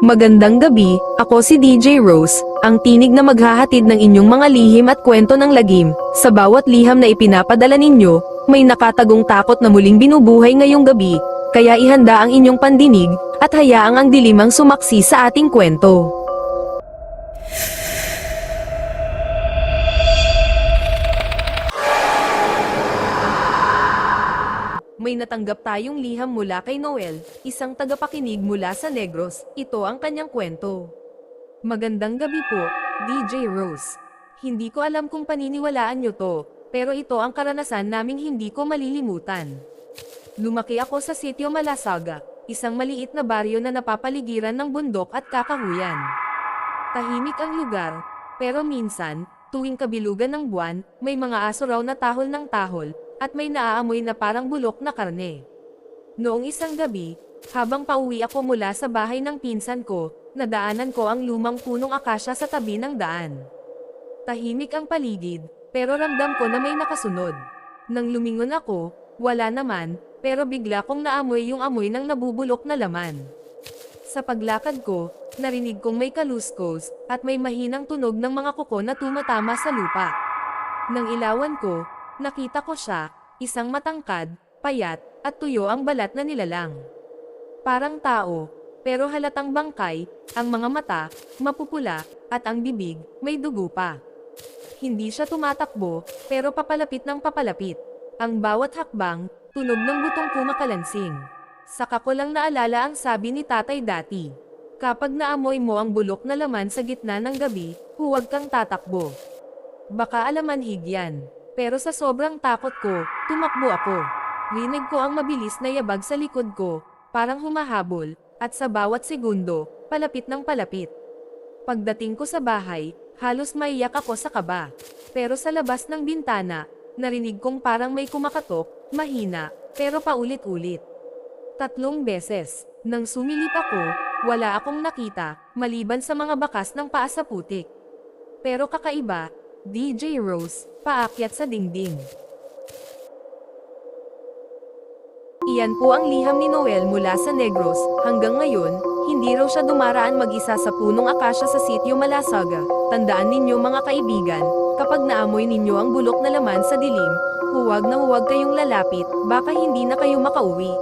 Magandang gabi, ako si DJ Rose, ang tinig na maghahatid ng inyong mga lihim at kwento ng lagim. Sa bawat liham na ipinapadala ninyo, may nakatagong takot na muling binubuhay ngayong gabi, kaya ihanda ang inyong pandinig, at hayaang ang dilimang sumaksi sa ating kwento. May natanggap tayong liham mula kay Noel, isang tagapakinig mula sa Negros. Ito ang kanyang kwento. Magandang gabi po, DJ Rose. Hindi ko alam kung paniniwalaan nyo to, pero ito ang karanasan naming hindi ko malilimutan. Lumaki ako sa sitio Malasaga, isang maliit na baryo na napapaligiran ng bundok at kakahuyan. Tahimik ang lugar, pero minsan, tuwing kabilugan ng buwan, may mga aso raw na tahol ng tahol, at may naaamoy na parang bulok na karne. Noong isang gabi, habang pauwi ako mula sa bahay ng pinsan ko, nadaanan ko ang lumang punong akasya sa tabi ng daan. Tahimik ang paligid, pero ramdam ko na may nakasunod. Nang lumingon ako, wala naman, pero bigla kong naamoy yung amoy ng nabubulok na laman. Sa paglakad ko, narinig kong may kaluskos, at may mahinang tunog ng mga kuko na tumatama sa lupa. Nang ilawan ko, nakita ko siya, isang matangkad, payat, at tuyo ang balat na nilalang. Parang tao, pero halatang bangkay, ang mga mata, mapupula, at ang bibig, may dugo pa. Hindi siya tumatakbo, pero papalapit ng papalapit. Ang bawat hakbang, tunog ng butong kumakalansing. Saka ko lang naalala ang sabi ni tatay dati. Kapag naamoy mo ang bulok na laman sa gitna ng gabi, huwag kang tatakbo. Baka alamanhig yan. Pero sa sobrang takot ko, tumakbo ako. Rinig ko ang mabilis na yabag sa likod ko, parang humahabol, at sa bawat segundo, palapit ng palapit. Pagdating ko sa bahay, halos maiyak ako sa kaba. Pero sa labas ng bintana, narinig kong parang may kumakatok, mahina, pero paulit-ulit. Tatlong beses, nang sumilip ako, wala akong nakita, maliban sa mga bakas ng paa sa putik. Pero kakaiba, DJ Rose, paakyat sa dingding. Iyan po ang liham ni Noel mula sa Negros, hanggang ngayon, hindi raw siya dumaraan mag-isa sa punong akasya sa sitio Malasaga. Tandaan ninyo mga kaibigan, kapag naamoy ninyo ang bulok na laman sa dilim, huwag na huwag kayong lalapit, baka hindi na kayo makauwi.